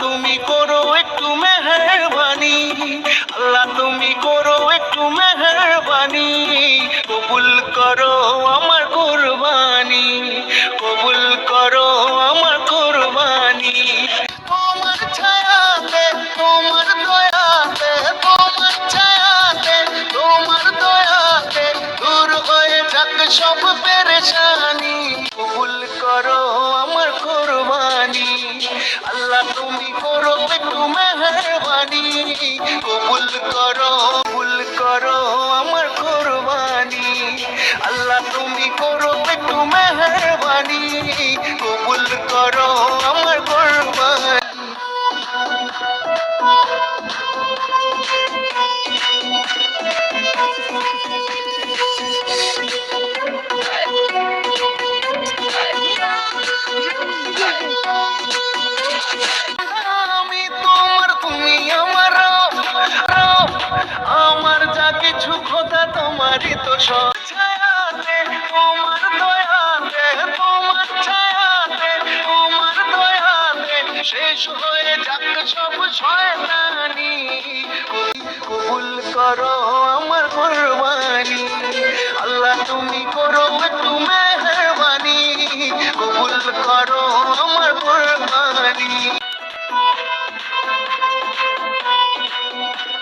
তুমি করো একটু মেহরবানি। আল্লাহ তুমি করো একটু মেহরবানি। কবুল করো হয়ে সব পেরেশানি কবুল করো আমার কোরবানি। আল্লাহ তুমি করো একটু মেহরবানি কবুল করো আমি তোমার, তুমি আমার। আমার যা কিছু খোদা, তোমারই তো সব তোমার দয়াতে, তোমার ছায়াতে, তোমার দয়াতে শেষ হয়ে যাক সব শয়তানি। কবুল করো আমার কুরবানি। আল্লাহ, তুমি করো একটু মেহরবানি। কবুল করো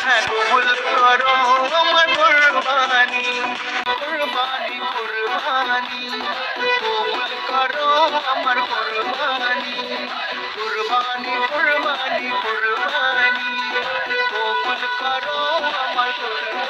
কবুল করো আমার কুরবানি কুরবানি কুরবানি। কবুল করো আমার কুরবানি। কুরবানি কুরবানি কুরবানি। কবুল করো আমার কুরবানি।